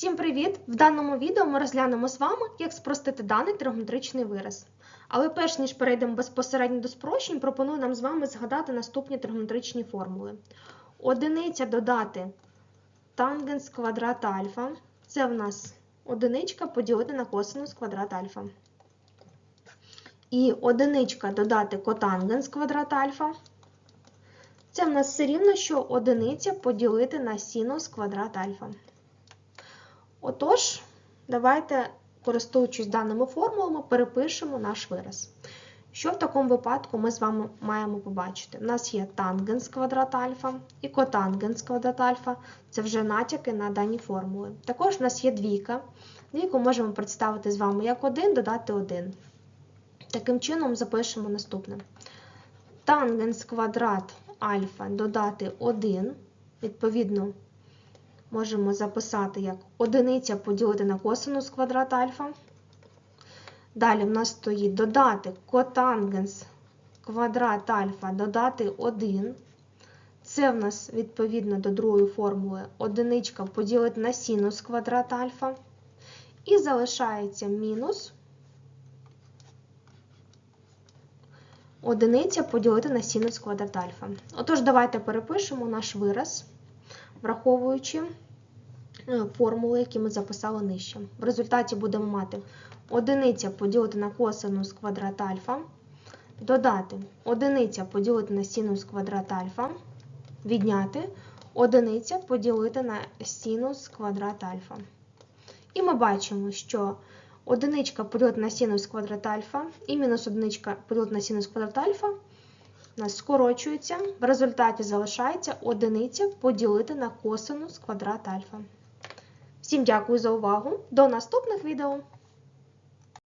Всім привіт! В даному відео ми розглянемо з вами, як спростити даний тригонометричний вираз. Але перш ніж перейдемо безпосередньо до спрощень, пропоную нам з вами згадати наступні тригонометричні формули. Одиниця додати тангенс квадрат альфа. Це в нас одиничка поділити на косинус квадрат альфа. І одиничка додати котангенс квадрат альфа. Це в нас все рівно, що одиниця поділити на синус квадрат альфа. Отож, давайте, користуючись даними формулами, перепишемо наш вираз. Що в такому випадку ми з вами маємо побачити? У нас є тангенс квадрат альфа і котангенс квадрат альфа. Це вже натяки на дані формули. Також у нас є двійка. Двійку можемо представити з вами як 1 додати 1. Таким чином запишемо наступне. Тангенс квадрат альфа додати 1, відповідно, можемо записати як одиниця поділити на косинус квадрат альфа. Далі в нас стоїть додати котангенс квадрат альфа додати 1. Це в нас відповідно до другої формули одиничка поділити на синус квадрат альфа. І залишається мінус одиниця поділити на синус квадрат альфа. Отож, давайте перепишемо наш вираз, враховуючи формули, які ми записали нижче. В результаті будемо мати одиниця поділити на косинус квадрат альфа, додати одиниця поділити на синус квадрат альфа, відняти одиниця поділити на синус квадрат альфа. І ми бачимо, що одиничка поділити на синус квадрат альфа і мінус одиничка поділити на синус квадрат альфа у нас скорочується. В результаті залишається одиниця поділити на косинус квадрат альфа. Всім дякую за увагу. До наступних відео!